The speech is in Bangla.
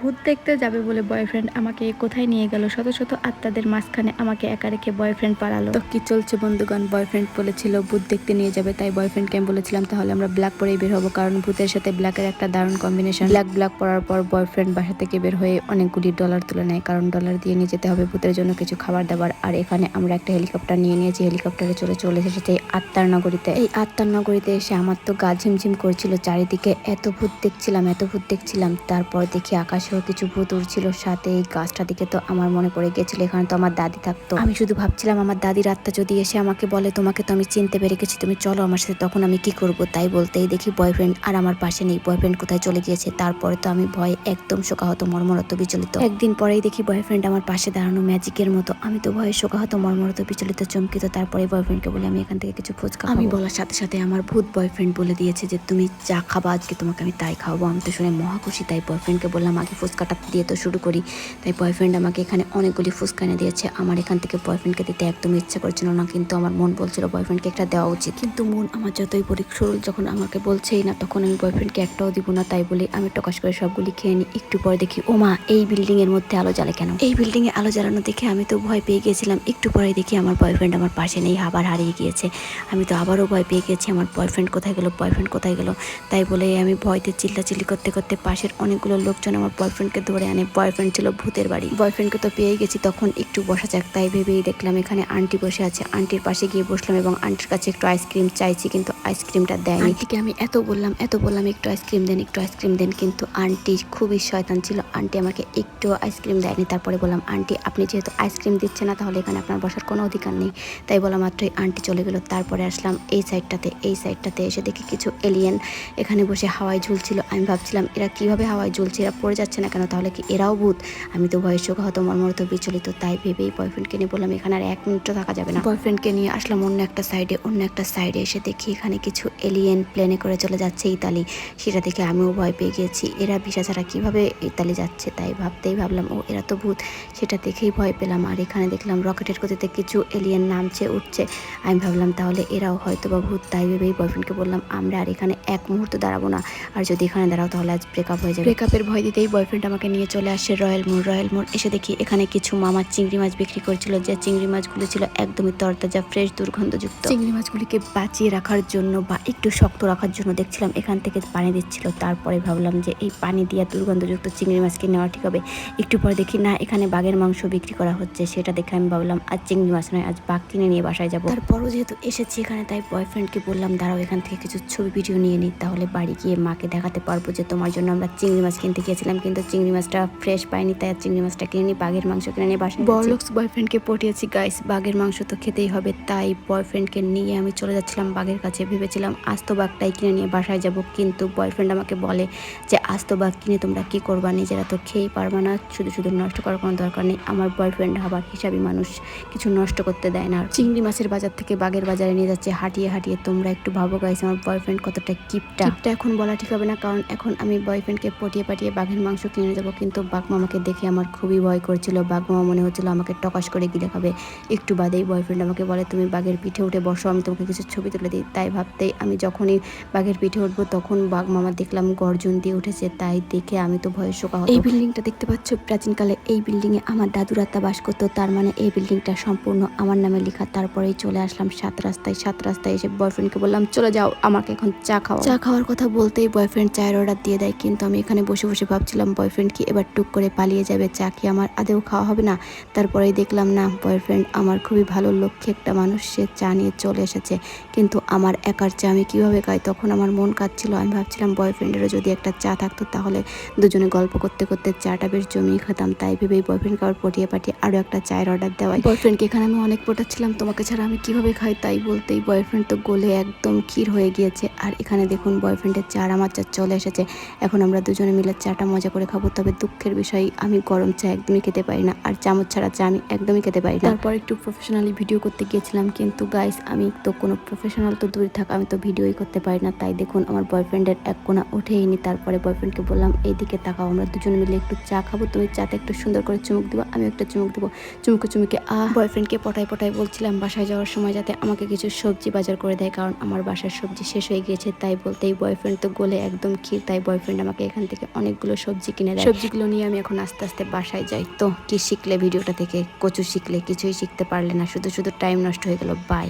ভূত দেখতে যাবে বলে বয়ফ্রেন্ড আমাকে কোথায় নিয়ে গেল? শত শত আত্মাদের মাঝখানে আমাকে একা রেখে বয়ফ্রেন্ড পালালো। তো কি চলছে বন্ধুগণ? বয়ফ্রেন্ড বলেছিল, ভূত দেখতে নিয়ে যাবে। তাই বয়ফ্রেন্ডকে আমি বলেছিলাম, তাহলে আমরা ব্ল্যাক পরেই বের হব। কারণ ভূতের সাথে ব্ল্যাকের একটা দারুণ কম্বিনেশন ব্ল্যাক ব্ল্যাক পরার পর বয়ফ্রেন্ড বাসা থেকে বের হয়ে অনেকগুলি ডলার তুলে নেয়। কারণ ডলার দিয়ে নিয়ে যেতে হবে ভূতের জন্য কিছু খাবার দাবার। আর এখানে আমরা একটা হেলিকপ্টার নিয়ে নিয়েছি। হেলিকপ্টারে চলে চলে এসেছে এই আত্মার নগরীতে। এই আত্মার নগরীতে এসে আমার তো গা ঝিমঝিম করছিল। চারিদিকে এত ভূত দেখছিলাম, এত ভূত দেখছিলাম। তারপর দেখি আকাশেও কিছু ভূত উড়ছিল সাথে এই গাছটা দিকে তো আমার মনে পড়ে গেছিল এখানে তো আমার দাদি থাকতো। আমি শুধু ভাবছিলাম আমার দাদির আত্মা যদি এসে আমাকে বলে তোমাকে তো আমি চিনতে পেরে গেছি তুমি চলো আমার সাথে তখন আমি কি করব? তাই বলতেই দেখি বয়ফ্রেন্ড আর আমার পাশে নেই বয়ফ্রেন্ড কোথায় চলে গিয়েছে? তারপরে তো আমি ভয় একদম শোকাহত মর্মরত বিচলিত। একদিন পরেই দেখি বয়ফ্রেন্ড আমার পাশে দাঁড়ানো ম্যাজিকের মতো। আমি তো ভয়ে শোকাহত মর্মরত বিচলিত চমকিত তারপরে বয়ফ্রেন্ডকে বলে আমি এখান থেকে কিছু ফুচকা আমি বলার সাথে সাথে আমার ভূত বয়ফ্রেন্ড বলে দিয়েছে যে তুমি যা খাবা আজকে তোমাকে আমি তাই খাওয়াবো। আমি তো শুনে মহা খুশি তাই বয়ফ্রেন্ডকে বললাম আগে ফুচকাটা দিয়ে তো শুরু করি। তাই বয়ফ্রেন্ড আমাকে এখানে অনেকগুলি ফুচকা এনে দিয়েছে। আমার এখান থেকে বয়ফ্রেন্ডকে দিতে একদম ইচ্ছা করছিল না, কিন্তু আমার মন বলছিল বয়ফ্রেন্ডকে একটা দেওয়া উচিত। কিন্তু মন আমার যতই পরীক্ষর যখন আমাকে বলছেই না, তখন আমি বয়ফ্রেন্ডকে একটাও দিব না। তাই বলে আমি টকাশ করে সবগুলি খেয়ে নিই। একটু পরে দেখি ও মা এই বিল্ডিংয়ের মধ্যে আলো জ্বালে কেন? এই বিল্ডিংয়ে আলো জ্বালানো দেখে আমি তো ভয় পেয়ে গিয়েছিলাম একটু পরে দেখি আমার বয়ফ্রেন্ড আমার পাশে নেই, আবার হারিয়ে গিয়েছে। আমি তো আবারও ভয় পেয়ে গেছি, আমার বয়ফ্রেন্ড কোথায় গেল বয়ফ্রেন্ড কোথায় গেল? তাই বলে আমি ভয়তে চিল্লাচিল্লি করতে করতে পাশের অনেকগুলো লোকজন আমার বয়ফ্রেন্ডকে ধরে আনে। বয়ফ্রেন্ড ছিল ভূতের বাড়ি। বয়ফ্রেন্ডকে তো পেয়ে গেছি, তখন একটু বসা যাক। তাই ভেবেই দেখলাম এখানে আন্টি বসে আছে। আন্টির পাশে গিয়ে বসলাম এবং আন্টির কাছে একটু আইসক্রিম চাইছি, কিন্তু আইসক্রিমটা দেয়নি। আন্টিকে আমি এত বললাম এত বললাম, একটু আইসক্রিম দেন, একটু আইসক্রিম দেন, কিন্তু আন্টি খুবই শয়তান ছিল। আন্টি আমাকে একটু আইসক্রিম দেয়নি। তারপরে বললাম, আন্টি, আপনি যেহেতু আইসক্রিম দিচ্ছে না, তাহলে এখানে আপনার বসার কোনো অধিকার নেই। তাই বলা মাত্রই আন্টি চলে গেল। তারপরে আসলাম এই সাইডটাতে এই সাইডটাতে এসে দেখি কিছু এলিয়েন এখানে বসে হাওয়ায় ঝুলছিল। আমি ভাবছিলাম, এরা কীভাবে হাওয়ায় ঝুলছে? এরা পড়ে যাচ্ছে না কেন? তাহলে কি এরাও ভূত? আমি তো ভয়ের চোখে হতো মর্মরত, বিচলিত, তাই ভেবেই বয়ফ্রেন্ডকে নিয়ে বললাম, এখানে আর এক মিনিটও থাকা যাবে না। বয়ফ্রেন্ডকে নিয়ে আসলাম অন্য একটা সাইডে অন্য একটা সাইডে এসে দেখি এখানে কিছু এলিয়েন প্লেনে করে চলে যাচ্ছে ইতালি। সেটা দেখে আমিও ভয় পেয়ে গিয়েছি, এরা ভিসা ছাড়া কীভাবে ইতালি যাচ্ছে? তাই ভাবতেই ভাবলাম ও এরা তো ভূত। সেটা দেখেই ভয় পেলাম, আর এখানে দেখলাম রকেটের গতিতে কিছু এলিয়েন নামছে, উঠছে। আমি ভাবলাম, তাহলে এরাও হয়তো বা ভূত। তাই ভেবেই বয়ফ্রেন্ডকে বললাম, আমরা আর এখানে এক মুহূর্ত দাঁড়াবো না। আর যদি এখানে দাঁড়াও, তাহলে আজ ব্রেকআপ হয়ে যাবে। ব্রেকআপের ভয় দিতেই বয়ফ্রেন্ড আমাকে নিয়ে চলে আসে রয়্যাল মোড় রয়্যাল মোড় এসে দেখি এখানে কিছু মামা চিংড়ি মাছ বিক্রি করছিল যে চিংড়ি মাছগুলো ছিল একদমই তরতাজা ফ্রেশ দুর্গন্ধযুক্ত। চিংড়ি মাছগুলিকে বাঁচিয়ে রাখার জন্য বা একটু শক্ত রাখার জন্য দেখছিলাম এখান থেকে পানি দিচ্ছিল। তারপরে ভাবলাম যে এই পানি দিয়া দুর্গন্ধযুক্ত চিংড়ি মাছকে নেওয়া ঠিক হবে। একটু পরে দেখি না এখানে বাঘের মাংস বিক্রি করা হচ্ছে সেটা দেখে আমি ভাবলাম আজ চিংড়ি মাছ নয় আজ বাঘ কিনে নিয়ে বাসায় যাব। তারপরও যেহেতু এসেছি এখানে তাই বয়ফ্রেন্ডকে বললাম দাঁড়াও এখান থেকে কিছু ছবি ভিডিও নিয়ে নিই তাহলে বাড়ি গিয়ে মাকে দেখাতে পারব যে তোমার জন্য আমরা চিংড়ি মাছ কিনতে গিয়েছিলাম। কিন্তু চিংড়ি মাছটা ফ্রেশ পাইনি তাই চিংড়ি মাছটা কিনে নিই বাঘের মাংস কিনে নিয়ে বাসায় বলক্স বয়ফ্রেন্ডকে পটিয়েছি গাইস বাঘের মাংস তো খেতেই হবে তাই বয়ফ্রেন্ডকে নিয়ে আমি চলে যাচ্ছিলাম বাঘের কাছে। ভেবেছিলাম আস্ত বাঘটাই কিনে নিয়ে বাসায় যাব কিন্তু বয়ফ্রেন্ড আমাকে বলে যে আস্ত বাঘ কিনে তোমরা কি করবা? নিজেরা তো খেয়েই পারবা না শুধু শুধু নষ্ট করার কোনো দরকার নেই। আমার বয়ফ্রেন্ড আবার হিসাবি মানুষ কিছু নষ্ট করতে দেয় না। চিংড়ি মাছের বাজার থেকে বাঘের বাজারে নিয়ে যাচ্ছে হাঁটিয়ে হাঁটিয়ে। তোমরা একটু ভাবো গাইস আমার বয়ফ্রেন্ড কতটা কিপটা। কিপটা এখন বলা ঠিক হবে না কারণ এখন আমি বয়ফ্রেন্ডকে পটিয়ে পাঠিয়ে বাঘের মাংস কিনে যাব কিন্তু বাঘ মামাকে দেখে আমার খুবই ভয় করছিল। বাঘ মামা মনে হচ্ছিল আমাকে টকাশ করে গিলে খাবে একটু বাদেই বয়ফ্রেন্ড আমাকে বলে তুমি বাঘের পিঠে উঠে বসো আমি তোমাকে কিছু ছবি তুলে দিই। তাই ভাবতেই আমি যখনই বাঘের পিঠে উঠবো তখন বাঘ মামা দেখলাম গর্জন দিয়ে উঠেছে। তাই দেখে আমি তো ভয়ের শোকা এই বিল্ডিংটা দেখতে পাচ্ছ? প্রাচীনকালে এই বিল্ডিং এ আমার দাদুর আত্মা বাস করতো। তার মানে এই বিল্ডিংটা সম্পূর্ণ আমার নামে লেখা। তারপরেই চলে আসলাম সাত রাস্তায়। সাত রাস্তায় এসে বয়ফ্রেন্ডকে বললাম চলে যাও আমাকে এখন চা খাওয়া চা খাওয়ার কথা বলতেই বয়ফ্রেন্ড চায়ের অর্ডার দিয়ে দেয়। কিন্তু আমি এখানে বসে বসে ভাবছিলাম বয়ফ্রেন্ড কি এবার টুক করে পালিয়ে যাবে, চা কি আমার আদেও খাওয়া হবে না? তারপরেই দেখলাম না বয়ফ্রেন্ড আমার খুবই ভালো লক্ষ্যে একটা মানুষ, সে চা নিয়ে চলে এসেছে। কিন্তু আমার একার চা আমি কীভাবে খাই? তখন আমার মন কাঁদছিল। আমি ভাবছিলাম বয়ফ্রেন্ডেরও যদি একটা চা থাকতো, তাহলে দুজনে গল্প করতে করতে চাটা বেশ জমিয়ে খেতাম। তাই ভেবেই বয়ফ্রেন্ডকে আবার পটিয়ে পাঠিয়ে আরও একটা চায়ের অর্ডার দেওয়াই। বয়ফ্রেন্ডকে এখানে আমি অনেক পটাচ্ছিলাম। তোমাকে ছাড়া আমি কীভাবে খাই তাই বলতেই বয়ফ্রেন্ড তো গোলে একদম ক্ষীর হয়ে গিয়েছে। আর এখানে দেখুন বয়ফ্রেন্ডের চার আমার চা চলে এসেছে। এখন আমরা দুজনে মিলে চাটা মজা করে খাব, তবে দুঃখের বিষয়, আমি গরম চা একদমই খেতে পারি না। আর চামচ ছাড়া চা আমি একদমই খেতে পারি না। তারপর একটু প্রফেশনালি ভিডিও করতে গিয়েছিলাম, কিন্তু গাইস আমি তো কোনো প্রফেশনাল তো দূরে থাকা, আমি তো ভিডিওই করতে পারি না। তাই দেখুন, আমার বয়ফ্রেন্ডের এক কোনা উঠেইনি তারপরে বয়ফ্রেন্ডকে বললাম, এইদিকে তাকাও, আমরা দুজনে মিলে একটু চা খাব, তুমি চাতে একটু সুন্দর করে চুমুক দিবো আমি একটা চুমুক দেবো। চুমুকে চুমুকে, আহ! বয়ফ্রেন্ডকে পটাই পটাই বলছিলাম, বাসায় যাওয়ার সময় যাতে আমাকে কিছু সবজি বাজার করে দেয়, কারণ আমার বাসার সবজি শেষ হয়ে গিয়েছে। তাই বলতেই বয়ফ্রেন্ড তো গোলে একদম ক্ষীর, তাই বয়ফ্রেন্ড আমাকে এখান থেকে অনেকগুলো সবজি সবজি কিনে দেয়। সবজিগুলো নিয়ে আমি এখন আস্তে আস্তে বাসায় যাই। তো কি শিখলে, ভিডিওটা থেকে কচু শিখলে, কিছুই শিখতে পারলে না। শুধু শুধু টাইম নষ্ট হয়ে গেল। বাই